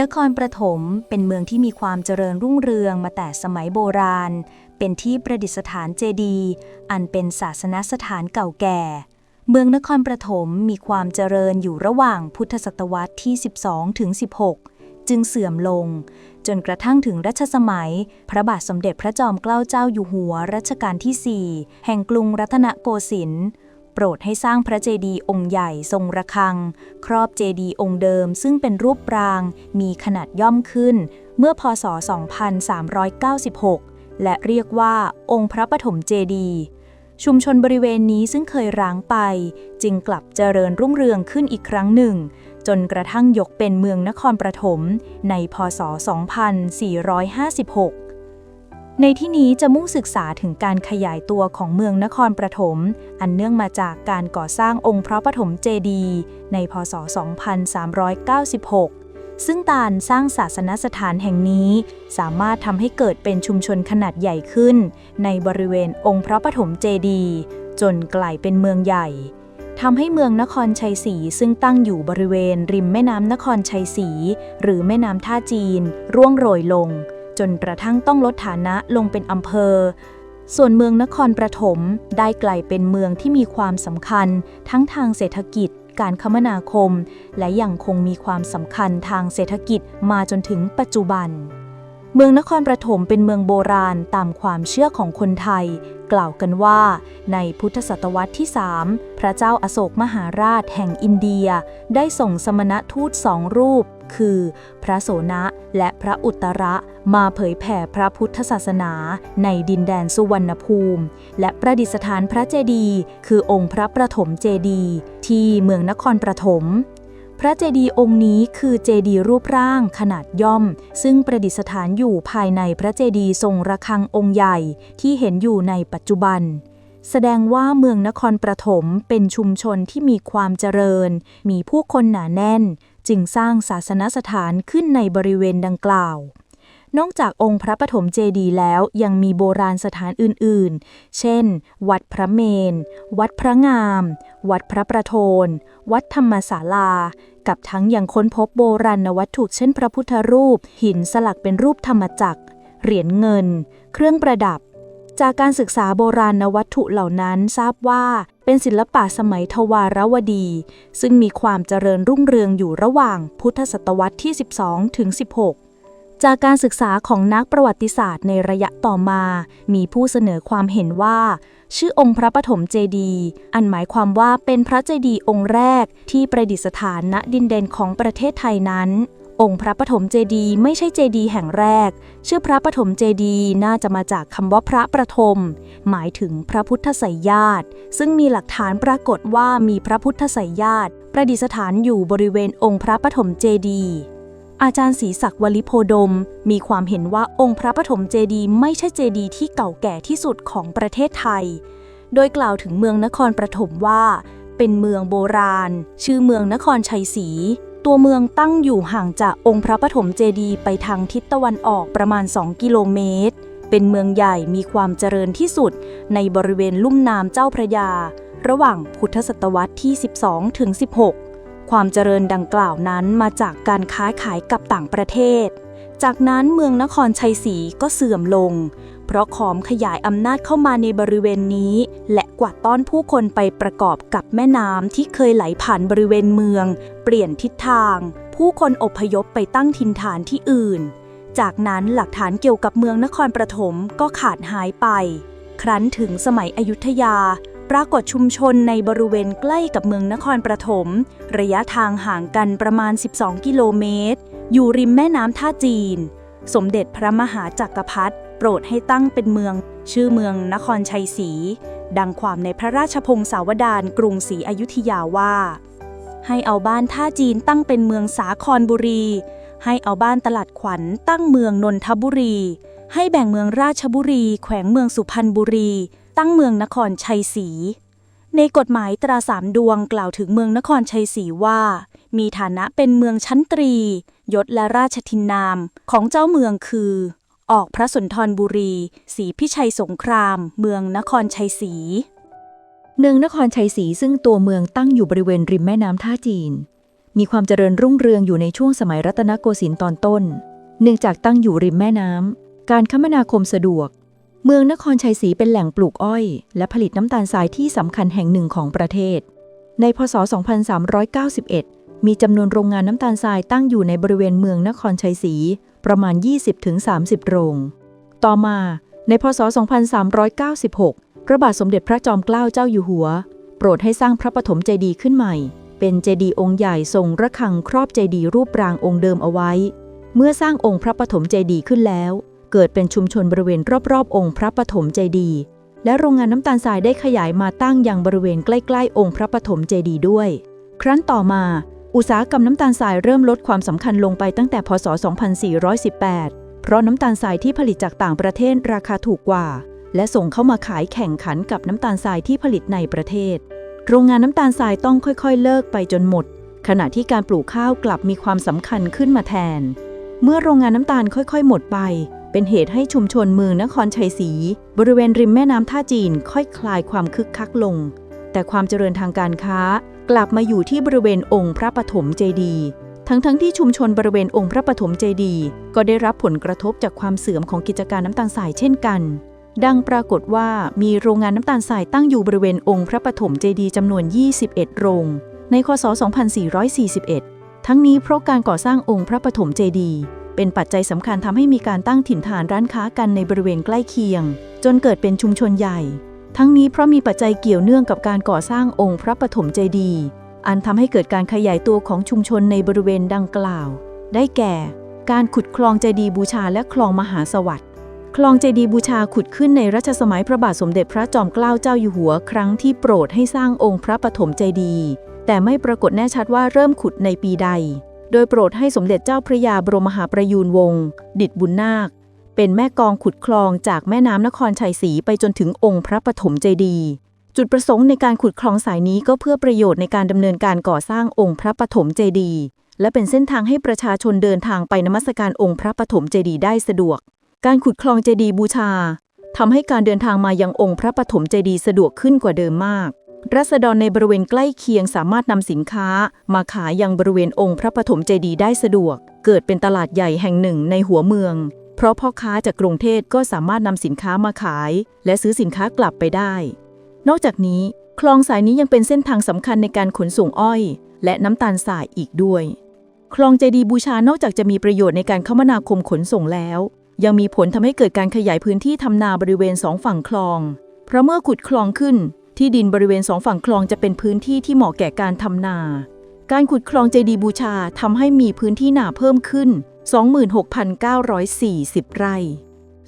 นครปฐมเป็นเมืองที่มีความเจริญรุ่งเรืองมาแต่สมัยโบราณ เป็นที่ประดิษฐานเจดีย์อันเป็นศาสนสถานเก่าแก่ เมืองนครปฐมมีความเจริญอยู่ระหว่างพุทธศตวรรษที่ 12 ถึง 16 จึงเสื่อมลง จนกระทั่งถึงรัชสมัย พระบาทสมเด็จพระจอมเกล้าเจ้าอยู่หัวรัชกาลที่ 4 แห่งกรุงรัตนโกสินทร์ โปรดให้สร้างพระเจดีย์องค์ใหญ่ทรงระฆัง ครอบเจดีย์องค์เดิม ซึ่งเป็นรูปปราง มีขนาดย่อมขึ้น เมื่อพศ 2396 และเรียกว่าองค์พระปฐมเจดีย์ชุมชนบริเวณนี้ซึ่งเคยร้างไป จึงกลับเจริญรุ่งเรืองขึ้นอีกครั้งหนึ่ง จนกระทั่งยกเป็นเมืองนครปฐมในพศ 2456 ในที่นี้จะมุ่งศึกษาถึงการขยายตัวของเมืองนครปฐม อันเนื่องมาจากการก่อสร้างองค์พระปฐมเจดีย์ในพศ 2396 ซึ่งการสร้างศาสนสถานแห่งนี้ สามารถทำให้เกิดเป็นชุมชนขนาดใหญ่ขึ้น ในบริเวณองค์พระปฐมเจดีย์จนกลายเป็นเมืองใหญ่ทำให้เมืองนครชัยศรีซึ่งตั้งอยู่บริเวณริมแม่น้ำนครชัยศรีหรือแม่น้ำท่าจีน ร่วงโรยลง จนกระทั่งต้องลดฐานะลงเป็นอำเภอ ส่วนเมืองนครปฐมได้กลายเป็นเมืองที่มีความสำคัญ ทั้งทางเศรษฐกิจ การคมนาคม และยังคงมีความสำคัญทางเศรษฐกิจมาจนถึงปัจจุบัน เมืองนครปฐมเป็นเมืองโบราณตามความเชื่อของคนไทย กล่าวกันว่า ในพุทธศตวรรษที่ 3 พระเจ้าอาโศกมหาราชแห่งอินเดีย ได้ส่งสมณทูตสองรูป คือ พระโสนะและพระอุตระมาเผยแผ่พระพุทธศาสนาในดินแดนสุวรรณภูมิ และประดิษฐานพระเจดีย์คือองค์พระประถมเจดีย์ที่เมืองนครปฐมพระเจดีย์องค์นี้คือเจดีย์รูปร่างขนาดย่อม ซึ่งประดิษฐานอยู่ภายในพระเจดีย์ทรงระฆังองค์ใหญ่ที่เห็นอยู่ในปัจจุบัน แสดงว่าเมืองนครปฐมเป็นชุมชนที่มีความเจริญ มีผู้คนหนาแน่น จึงสร้างศาสนสถานขึ้นในบริเวณดังกล่าว นอกจากองค์พระปฐมเจดีย์แล้วยังมีโบราณสถานอื่นๆ เช่น วัดพระเมน วัดพระงาม วัดพระประโทน วัดธรรมศาลา กับทั้งยังค้นพบโบราณวัตถุเช่น พระพุทธรูป หินสลักเป็นรูปธรรมจักร เหรียญเงิน เครื่องประดับ จากการศึกษาโบราณวัตถุเหล่านั้นทราบว่าเป็นศิลปะสมัยทวารวดี ซึ่งมีความเจริญรุ่งเรืองอยู่ระหว่างพุทธศตวรรษที่ 12 ถึง 16 จากการศึกษาของนักประวัติศาสตร์ในระยะต่อมา มีผู้เสนอความเห็นว่า ชื่อองค์พระปฐมเจดี อันหมายความว่าเป็นพระเจดีองค์แรกที่ประดิษฐานณดินแดนของประเทศไทยนั้น องค์พระปฐมเจดีไม่ใช่เจดีแห่งแรก ชื่อพระปฐมเจดีน่าจะมาจากคำว่าพระประทม หมายถึงพระพุทธไสยญาติ ซึ่งมีหลักฐานปรากฏว่ามีพระพุทธไสยญาติ ประดิษฐานอยู่บริเวณองค์พระปฐมเจดีอาจารย์ศรีศักดิ์วลิโพดม มีความเห็นว่าองค์พระปฐมเจดีไม่ใช่เจดีที่เก่าแก่ที่สุดของประเทศไทย โดยกล่าวถึงเมืองนครปฐมว่า เป็นเมืองโบราณ ชื่อเมืองนครชัยศรี ตัวเมืองตั้งอยู่ห่างจากองค์พระปฐมเจดีย์ไปทางทิศตะวันออกประมาณ 2 กิโลเมตร เป็นเมืองใหญ่มีความเจริญที่สุดในบริเวณลุ่มน้ำเจ้าพระยา ระหว่างพุทธศตวรรษที่ 12 ถึง 16 ความเจริญดังกล่าวนั้นมาจากการค้าขายกับต่างประเทศ จากนั้นเมืองนครชัยศรีก็เสื่อมลง เพราะขอมขยายอำนาจเข้ามาในบริเวณนี้ และกวาดต้อนผู้คนไปประกอบกับแม่น้ำที่เคยไหลผ่านบริเวณเมือง เปลี่ยนทิศทาง ผู้คนอพยพไปตั้งถิ่นฐานที่อื่น จากนั้นหลักฐานเกี่ยวกับเมืองนครปฐมก็ขาดหายไป ครั้นถึงสมัยอยุธยา ปรากฏชุมชนในบริเวณใกล้กับเมืองนครปฐมระยะทางห่างกันประมาณ 12 กิโลเมตร อยู่ริมแม่น้ำท่าจีน สมเด็จพระมหาจักรพรรดิ โปรดให้ตั้งเป็นเมือง ชื่อเมืองนครชัยศรี ดังความในพระราชพงศาวดารกรุงศรีอยุธยาว่า ให้เอาบ้านท่าจีนตั้งเป็นเมืองสาครบุรี ให้เอาบ้านตลาดขวัญตั้งเมืองนนทบุรี ให้แบ่งเมืองราชบุรี แขวงเมืองสุพรรณบุรี ตั้งเมืองนครชัยศรีในกฎหมายตราสามดวงกล่าวถึงเมืองนครชัยศรีว่า มีฐานะเป็นเมืองชั้นตรี ยศและราชทินนามของเจ้าเมืองคือ ออกพระสุนทรบุรีศรีพิชัยสงคราม เมืองนครชัยศรีเมืองนครชัยศรีซึ่งตัวเมืองตั้งอยู่บริเวณริมแม่น้ำท่าจีน มีความเจริญรุ่งเรืองอยู่ในช่วงสมัยรัตนโกสินทร์ตอนต้น เนื่องจากตั้งอยู่ริมแม่น้ำการคมนาคมสะดวก เมืองนครชัยศรีเป็นแหล่งปลูกอ้อย และผลิตน้ำตาลทรายที่สำคัญแห่งหนึ่งของประเทศ ในพศ 2391 มีจำนวนโรงงานน้ำตาลทรายตั้งอยู่ในบริเวณเมืองนครชัยศรี ประมาณ 20-30 โรง ต่อมาในพศ 2396 พระบาทสมเด็จพระจอมเกล้าเจ้าอยู่หัว โปรดให้สร้างพระปฐมเจดีย์ขึ้นใหม่ เป็นเจดีย์องค์ใหญ่ทรงระฆังครอบเจดีย์รูปรางองค์เดิมเอาไว้ เมื่อสร้างองค์พระปฐมเจดีย์ขึ้นแล้ว เกิดเป็นชุมชนบริเวณรอบๆ องค์พระปฐมเจดีย์และโรงงานน้ำตาลทรายได้ขยายมาตั้งยังบริเวณใกล้ๆ องค์พระปฐมเจดีย์ด้วย ครั้นต่อมา อุตสาหกรรมน้ำตาลทรายเริ่มลดความสำคัญลงไปตั้งแต่พศ 2418 เพราะน้ำตาลทรายที่ผลิตจากต่างประเทศราคาถูกกว่า และส่งเข้ามาขายแข่งขันกับน้ำตาลทรายที่ผลิตในประเทศ โรงงานน้ำตาลทรายต้องค่อยๆ เลิกไปจนหมด ขณะที่การปลูกข้าวกลับมีความสำคัญขึ้นมาแทน เมื่อโรงงานน้ำตาลค่อยๆ หมดไป เป็นเหตุให้ชุมชนเมืองนครชัยศรีบริเวณริมแม่น้ำท่าจีน ค่อยคลายความคึกคักลง แต่ความเจริญทางการค้ากลับมาอยู่ที่บริเวณองค์พระปฐมเจดีย์ทั้งๆทที่ชุมชนบริเวณองค์พระปฐมเจดีย์ก็ได้รับผลกระทบจากความเสื่อมของกิจการน้ำตาลทรายเช่นกัน ดังปรากฏว่ามีโรงงานน้ำตาลทรายตั้งอยู่บริเวณองค์พระปฐมเจดีย์จำนวน 21 โรง ในคศ 2441 ทั้งนี้เพราะการก่อสร้างองค์พระปฐมเจดีย์เป็นปัจจัยสำคัญทำให้มีการตั้งถิ่นฐานร้านค้ากันในบริเวณใกล้เคียง จนเกิดเป็นชุมชนใหญ่ ทั้งนี้เพราะมีปัจจัยเกี่ยวเนื่องกับการก่อสร้างองค์พระปฐมเจดีย์อันทำให้เกิดการขยายตัวของชุมชนในบริเวณดังกล่าว ได้แก่ การขุดคลองเจดีย์บูชาและคลองมหาสวัสดิ์คลองเจดีย์บูชาขุดขึ้นในรัชสมัยพระบาทสมเด็จพระจอมเกล้าเจ้าอยู่หัว ครั้งที่โปรดให้สร้างองค์พระปฐมเจดีย์แต่ไม่ปรากฏแน่ชัดว่าเริ่มขุดในปีใด โดยโปรดให้สมเด็จเจ้าพระยาบรมมหาประยูรวงศ์ดิดบุญนาค เป็นแม่กองขุดคลองจากแม่น้ำนครชัยศรีไปจนถึงองค์พระปฐมเจดีย์จุดประสงค์ในการขุดคลองสายนี้ก็เพื่อประโยชน์ในการดำเนินการก่อสร้างองค์พระปฐมเจดีย์และเป็นเส้นทางให้ประชาชนเดินทางไปนมัสการองค์พระปฐมเจดีย์ได้สะดวก การขุดคลองเจดีย์บูชาทำให้การเดินทางมายังองค์พระปฐมเจดีย์สะดวกขึ้นกว่าเดิมมากรัษฎรในบริเวณใกล้เคียงสามารถนำสินค้า มาขายยังบริเวณองค์พระปฐมเจดีย์ได้สะดวก เกิดเป็นตลาดใหญ่แห่งหนึ่งในหัวเมือง เพราะพ่อค้าจากกรุงเทพก็สามารถนำสินค้ามาขาย และซื้อสินค้ากลับไปได้ นอกจากนี้ คลองสายนี้ยังเป็นเส้นทางสำคัญในการขนส่งอ้อย และน้ำตาลทรายอีกด้วย คลองเจดียบูชานอกจากจะมีประโยชน์ในการคมนาคมขนส่งแล้ว ยังมีผลทำให้เกิดการขยายพื้นที่ทำนาบริเวณสองฝั่งคลอง เพราะเมื่อขุดคลองขึ้น ที่ดินบริเวณสองฝั่งคลองจะเป็นพื้นที่ที่เหมาะแก่การทำนา การขุดคลองเจดียบูชาทำให้มีพื้นที่นาเพิ่มขึ้น 26,940 ไร่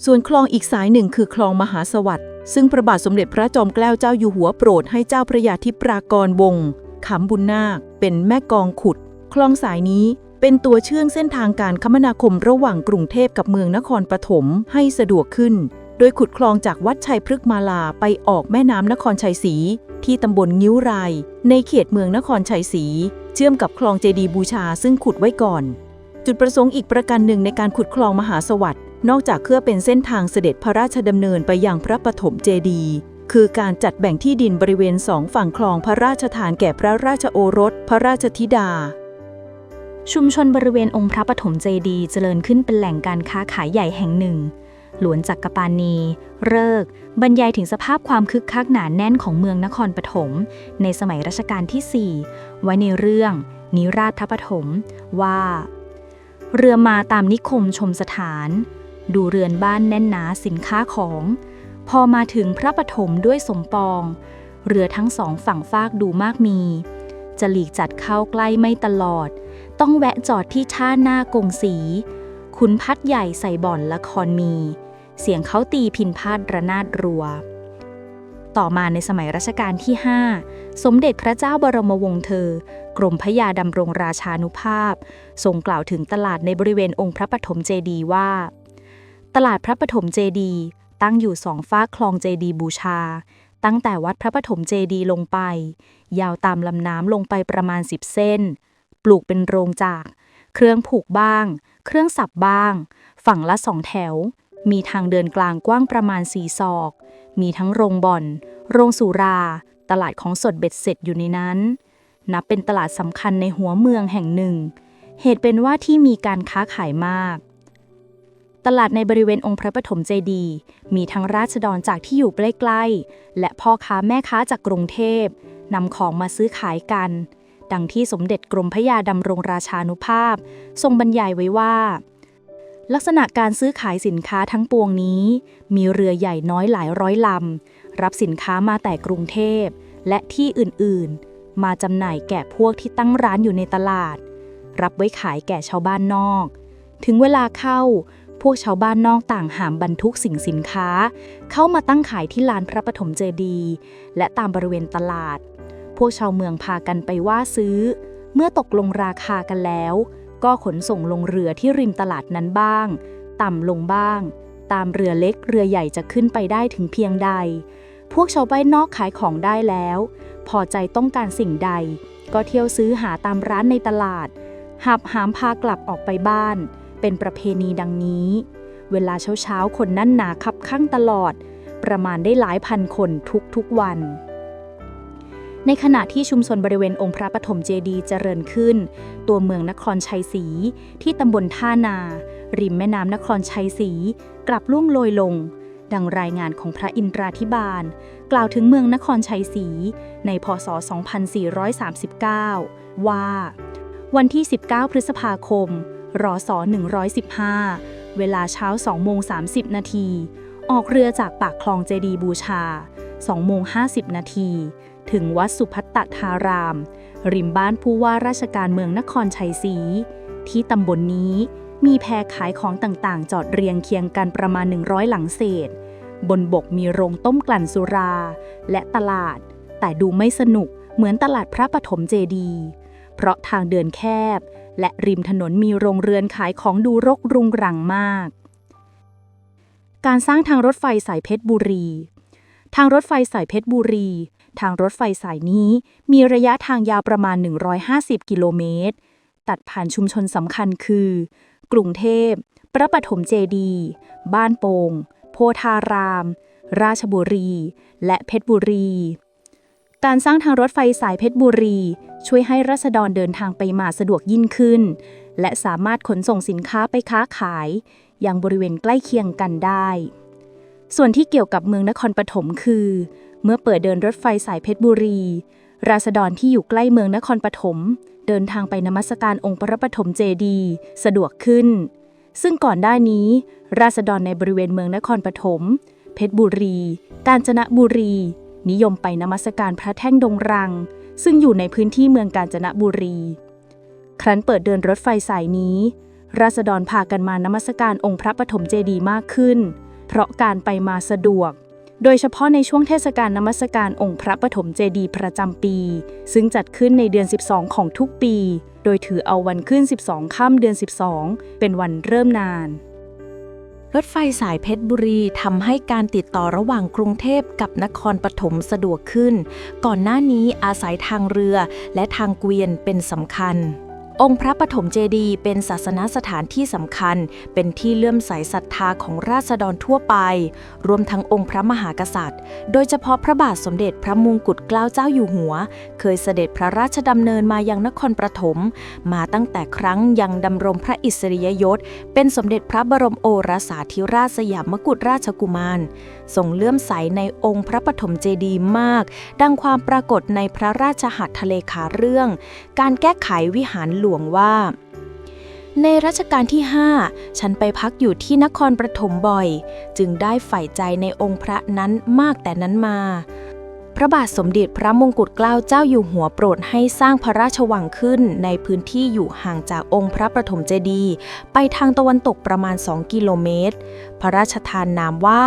ส่วนคลองอีกสายหนึ่งคือคลองมหาสวัสดิ์ซึ่งพระบาทสมเด็จพระจอมเกล้าเจ้าอยู่หัวโปรดให้เจ้าพระยาธิปรากรวงศ์ขำบุญนาค เป็นแม่กองขุด คลองสายนี้เป็นตัวเชื่อมเส้นทางการคมนาคมระหว่างกรุงเทพกับเมืองนครปฐมให้สะดวกขึ้น โดยขุดคลองจากวัดชัยพฤกษ์มาลาไปออกแม่น้ำนครชัยศรีที่ตำบลงิ้วราย ในเขตเมืองนครชัยศรีเชื่อมกับคลองเจดียบูชาซึ่งขุดไว้ก่อน จุดประสงค์อีกประการหนึ่งในการขุดคลองมหาสวัสดิ์นอกจากเพื่อเป็นเส้นทางเสด็จพระราชดำเนินไปยังพระปฐมเจดีย์คือการจัดแบ่งที่ดินบริเวณสองฝั่งคลองพระราชทานแก่พระราชโอรส พระราชธิดา ชุมชนบริเวณองค์พระปฐมเจดีย์เจริญขึ้นเป็นแหล่งการค้าขายใหญ่แห่งหนึ่ง หลวนจักกรปานีเลิกบรรยายถึงสภาพความคึกคักหนาแน่นของเมืองนครปฐมในสมัยรัชกาลที่ 4 ไว้ในเรื่องนิราชพระปฐมว่า เรือมาตามนิคมชมสถาน ดูเรือนบ้านแน่นหนาสินค้าของ พอมาถึงพระปฐมด้วยสมปอง เรือทั้งสองฝั่งฟากดูมากมี จะหลีกจัดเข้าใกล้ไม่ตลอด ต้องแวะจอดที่ท่าหน้ากงสี ขุนพัดใหญ่ใส่บ่อนละครมี เสียงเขาตีพินพาดระนาดรัว ต่อมาในสมัยรัชกาลที่ 5 สมเด็จพระเจ้าบรมวงศ์เธอ กรมพระยาดำรงราชานุภาพ ทรงกล่าวถึงตลาดในบริเวณองค์พระปฐมเจดีว่า ตลาดพระปฐมเจดีตั้งอยู่สองฝาคลองเจดีบูชา ตั้งแต่วัดพระปฐมเจดีลงไป ยาวตามลำน้ำลงไปประมาณ10เส้น ปลูกเป็นโรงจาก เครื่องผูกบ้าง เครื่องสับบ้าง ฝั่งละสองแถว มีทางเดินกลางกว้างประมาณสี่ศอก มีทั้งโรงบ่อน โรงสุรา ตลาดของสดเบ็ดเสร็จอยู่ในนั้น นับเป็นตลาดสำคัญในหัวเมืองแห่งหนึ่ง เหตุเป็นว่าที่มีการค้าขายมาก ตลาดในบริเวณองค์พระปฐมเจดีย์มีทั้งราษฎรจากที่อยู่ใกล้ๆ และพ่อค้าแม่ค้าจากกรุงเทพนำของมาซื้อขายกัน ดังที่สมเด็จกรมพระยาดำรงราชานุภาพ ทรงบรรยายไว้ว่า ลักษณะการซื้อขายสินค้าทั้งปวงนี้ มีเรือใหญ่น้อยหลายร้อยลำ รับสินค้ามาแต่กรุงเทพ และที่อื่นๆ มาจำหน่ายแก่พวกที่ตั้งร้านอยู่ในตลาด รับไว้ขายแก่ชาวบ้านนอก ถึงเวลาเข้า พวกชาวบ้านนอกต่างหามบรรทุกสิ่งสินค้า เข้ามาตั้งขายที่ลานพระปฐมเจดีย์และตามบริเวณตลาด พวกชาวเมืองพากันไปว่าซื้อ เมื่อตกลงราคากันแล้ว ก็ขนส่งลงเรือที่ริมตลาดนั้นบ้าง ต่ำลงบ้าง ตามเรือเล็กเรือใหญ่จะขึ้นไปได้ถึงเพียงใด พวกชาวบ้านนอกขายของได้แล้ว พอใจต้องการสิ่งใด ก็เที่ยวซื้อหาตามร้านในตลาด หับหามพากลับออกไปบ้าน เป็นประเพณีดังนี้ เวลาเช้าๆคนนั่นหนาคับข้างตลอด ประมาณได้หลายพันคนทุกๆวัน ในขณะที่ชุมชนบริเวณองค์พระปฐมเจดีย์เจริญขึ้น ตัวเมืองนครชัยศรีที่ตำบลท่านา ริมแม่น้ำนครชัยศรีกลับล่วงโรยลง ดังรายงานของพระอินทราธิบาล กล่าวถึงเมืองนครชัยศรีในพศ 2439 ว่า วันที่ 19 พฤษภาคม รศ 115 เวลาเช้า2โมง30 นาที ออกเรือจากปากคลองเจดีบูชา2โมง50 นาที ถึงวัดสุพัตตธาราม ริมบ้านผู้ว่าราชการเมืองนครชัยศรีที่ตำบลนนี้มีแพขายของต่างๆ จอดเรียงเคียงกันประมาณ 100 หลังเศษ บนบกมีโรงต้มกลั่นสุรา และตลาด แต่ดูไม่สนุกเหมือนตลาดพระปฐมเจดี เพราะทางเดินแคบ และริมถนนมีโรงเรือนขายของดูรกรุงรังมาก การสร้างทางรถไฟสายเพชรบุรี ทางรถไฟสายเพชรบุรี ทางรถไฟสายนี้มีระยะทางยาวประมาณ 150 กิโลเมตร ตัดผ่านชุมชนสำคัญคือ กรุงเทพ พระปฐมเจดี บ้านโป่ง โพธาราม ราชบุรี และเพชรบุรี การสร้างทางรถไฟสายเพชรบุรี ช่วยให้รัษฎรเดินทางไปมาสะดวกยิ่งขึ้น และสามารถขนส่งสินค้าไปค้าขาย อยังบริเวณใกล้เคียงกันได้ส่วนที่เกี่ยวกับเมืองนครปฐมคือ เมื่อเปิดเดินรถไฟสายเพชรบุรี ราษฎรที่อยู่ใกล้เมืองนครปฐมเดินทางไปนมัสการองค์พระปฐมเจดีสะดวกขึ้น ซึ่งก่อนหน้านี้ ราษฎรในบริเวณเมืองนครปฐม เพชรบุรี กาญจนบุรี นิยมไปนมัสการพระแท่งดงรัง ซึ่งอยู่ในพื้นที่เมืองกาญจนบุรี ครั้นเปิดเดินรถไฟสายนี้ ราษฎรพากันมานมัสการองค์พระปฐมเจดีมากขึ้น เพราะการไปมาสะดวก โดยเฉพาะในช่วงเทศกาลนมัสการองค์พระปฐมเจดีย์ประจำปี ซึ่งจัดขึ้นในเดือน 12 ของทุกปี โดยถือเอาวันขึ้น 12 ค่ำเดือน 12 เป็นวันเริ่มนาน รถไฟสายเพชรบุรีทำให้การติดต่อระหว่างกรุงเทพกับนครปฐมสะดวกขึ้น ก่อนหน้านี้อาศัยทางเรือและทางเกวียนเป็นสำคัญ องค์พระปฐมเจดีย์เป็นศาสนสถานที่สำคัญ เป็นที่เลื่อมใสศรัทธาของราษฎรทั่วไป รวมทั้งองค์พระมหากษัตริย์ โดยเฉพาะพระบาทสมเด็จพระมงกุฎเกล้าเจ้าอยู่หัว เคยเสด็จพระราชดำเนินมายังนครปฐมมาตั้งแต่ครั้งยังดำรงพระอิสริยยศ เป็นสมเด็จพระบรมโอรสาธิราชสยามกุฎราชกุมารทรงเลื่อมใสในองค์พระปฐมเจดีย์มาก ดังความปรากฏในพระราชหัตถเลขาเรื่อง การแก้ไขวิหารหลวงว่าในรัชกาลที่ 5 ฉันไปพักอยู่ที่นครปฐมบ่อย จึงได้ใฝ่ใจในองค์พระนั้นมากแต่นั้นมา พระบาทสมเด็จพระมงกุฎเกล้าเจ้าอยู่หัวโปรดให้สร้างพระราชวังขึ้นในพื้นที่อยู่ห่างจากองค์พระปฐมเจดีย์ไปทางตะวันตกประมาณ 2 กิโลเมตร พระราชทานนามว่า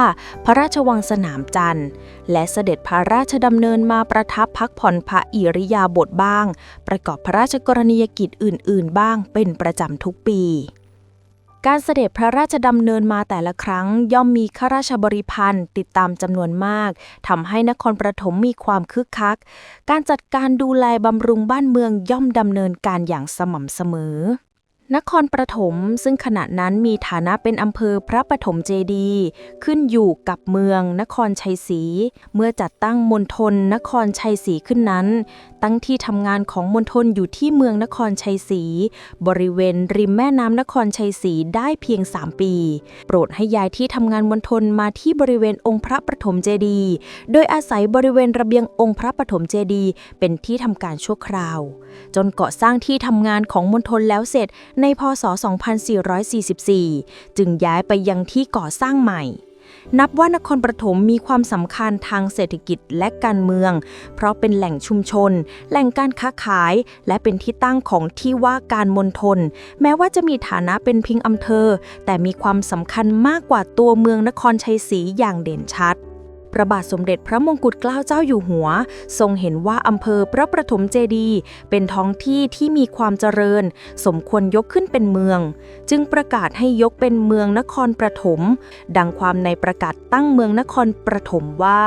พระราชวังสนามจันทร์ และเสด็จพระราชดำเนินมาประทับพักผ่อนพระอิริยาบถบ้าง ประกอบพระราชกรณียกิจอื่น ๆ บ้างเป็นประจำทุกปี การเสด็จพระราชดำเนินมาแต่ละครั้งย่อมมีข้าราชบริพันธ์ติดตามจำนวนมากทำให้นครปฐมมีความคึกคัก การจัดการดูแลบำรุงบ้านเมืองย่อมดำเนินการอย่างสม่ำเสมอนครปฐมซึ่งขณะนั้นมีฐานะเป็นอำเภอพระปฐมเจดี ขึ้นอยู่กับเมืองนครชัยศรี เมื่อจัดตั้งมณฑลนครชัยศรีขึ้นนั้นตั้งที่ทำงานของมณฑลอยู่ที่เมืองนครชัยศรีบริเวณริมแม่น้ำนครชัยศรีได้เพียง 3 ปี โปรดให้ย้ายที่ทำงานมณฑลมาที่บริเวณองค์พระปฐมเจดีย์โดยอาศัยบริเวณระเบียงองค์พระปฐมเจดีย์เป็นที่ทำการชั่วคราว จนก่อสร้างที่ทำงานของมณฑลแล้วเสร็จในพศ 2444 จึงย้ายไปยังที่ก่อสร้างใหม่ นับว่านครปฐมมีความสำคัญทางเศรษฐกิจและการเมือง เพราะเป็นแหล่งชุมชน แหล่งการค้าขาย และเป็นที่ตั้งของที่ว่าการมณฑลแม้ว่าจะมีฐานะเป็นเพียงอำเภอ แต่มีความสำคัญมากกว่าตัวเมืองนครชัยศรีอย่างเด่นชัด พระบาทสมเด็จพระมงกุฎเกล้าเจ้าอยู่หัว ทรงเห็นว่าอำเภอพระประถมเจดี เป็นท้องที่ที่มีความเจริญ สมควรยกขึ้นเป็นเมือง จึงประกาศให้ยกเป็นเมืองนครประถม ดังความในประกาศตั้งเมืองนครประถมว่า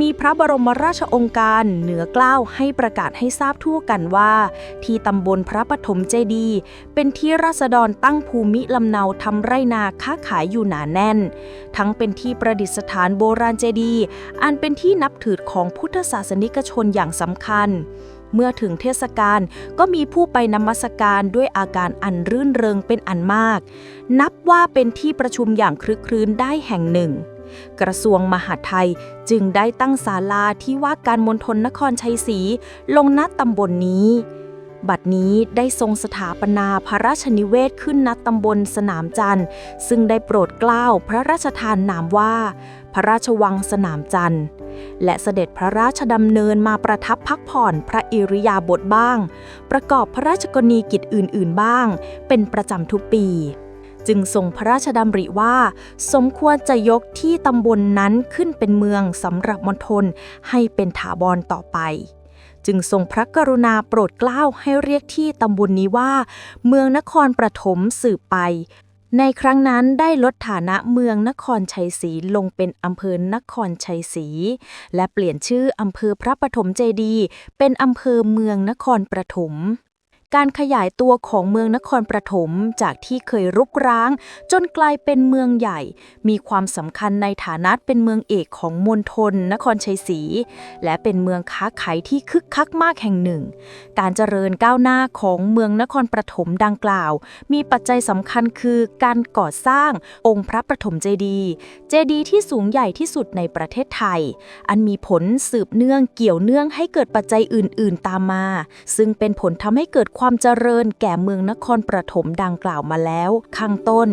มีพระบรมราชองค์การเหนือเกล้าวให้ประกาศให้ทราบทั่วกันว่า ที่ตำบลพระปฐมเจดีเป็นที่ราษฎรตั้งภูมิลำเนาทำไรนาค้าขายอยู่หนาแน่น ทั้งเป็นที่ประดิษฐานโบราณเจดี อันเป็นที่นับถือของพุทธศาสนิกชนอย่างสำคัญเมื่อถึงเทศกาลก็มีผู้ไปนมัสการด้วยอาการอันรื่นเริงเป็นอันมาก นับว่าเป็นที่ประชุมอย่างคลึกครื้นได้แห่งหนึ่ง กระทรวงมหาดไทยจึงได้ตั้งศาลาที่ว่าการมณฑลนครชัยศรีลงณตำบลนนี้ บัดนี้ได้ทรงสถาปนาพระราชนิเวศขึ้นณตำบลสนามจันทร์ ซึ่งได้โปรดเกล้าพระราชทานนามว่า พระราชวังสนามจันทร์และเสด็จพระราชดำเนินมาประทับพักผ่อนพระอิริยาบถบ้าง ประกอบพระราชกรณีกิจอื่น ๆ บ้าง เป็นประจำทุกปี จึงทรงพระราชดำริว่า สมควรจะยกที่ตำบลนนั้นขึ้นเป็นเมืองสำหรับมณฑลให้เป็นถาวรต่อไป จึงทรงพระกรุณาโปรดเกล้าให้เรียกที่ตำบลนนี้ว่า เมืองนครประถมสืบไป ในครั้งนั้นได้ลดฐานะเมืองนครชัยศรีลงเป็นอำเภอนครชัยศรีและเปลี่ยนชื่ออำเภอพระปฐมเจดีย์เป็นอำเภอเมืองนครประถม การขยายตัวของเมืองนครปฐมจากที่เคยรุกร้าง จนกลายเป็นเมืองใหญ่ มีความสำคัญในฐานะเป็นเมืองเอกของมณฑลนครชัยศรีและเป็นเมืองค้าขายที่คึกคักมากแห่งหนึ่ง การเจริญก้าวหน้าของเมืองนครปฐมดังกล่าว มีปัจจัยสำคัญคือการก่อสร้างองค์พระปฐมเจดีย์เจดีย์ที่สูงใหญ่ที่สุดในประเทศไทย อันมีผลสืบเนื่องเกี่ยวเนื่องให้เกิดปัจจัยอื่น ๆ ตามมา ซึ่งเป็นผลทำให้เกิดความเจริญแก่เมืองนครปฐมดังกล่าวมาแล้วข้างต้น